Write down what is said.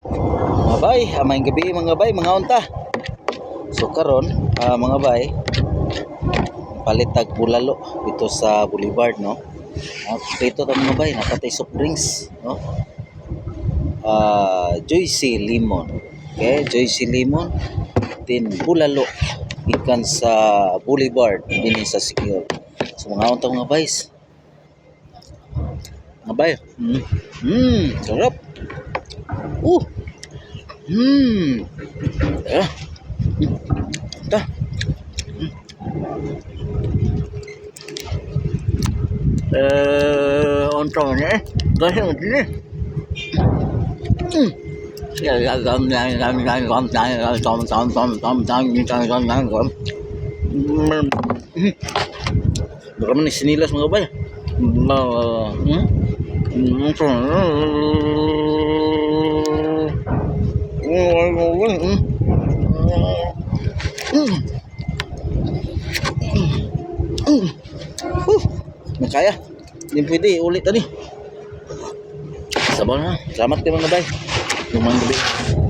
Mga bay, amayng gabi mga bay, mga unta. So karon, ah, mga bay, palitag bulalo dito sa Boulevard, no? Uh, dito ta mga bay, nakatay soft drinks, no? Ah, Joyce Lemon. Okay, Joyce Lemon. Then bulalo ikan sa Boulevard din sa Secure. So mga unta mga bays. Mga bay. Mm. Mm, sarap. uh hmm đó đó ờ on tròn nhé tới một tí gom gom gom gom gom gom gom gom gom gom gom Berapa nih sini lah semoga banyak. Nah, bay. Ma, hmm? Hmm. Nakaya. Hindi pwede. Ulit tadi. Sabaw na. Salamat kayo mga bay. Lumang gabi.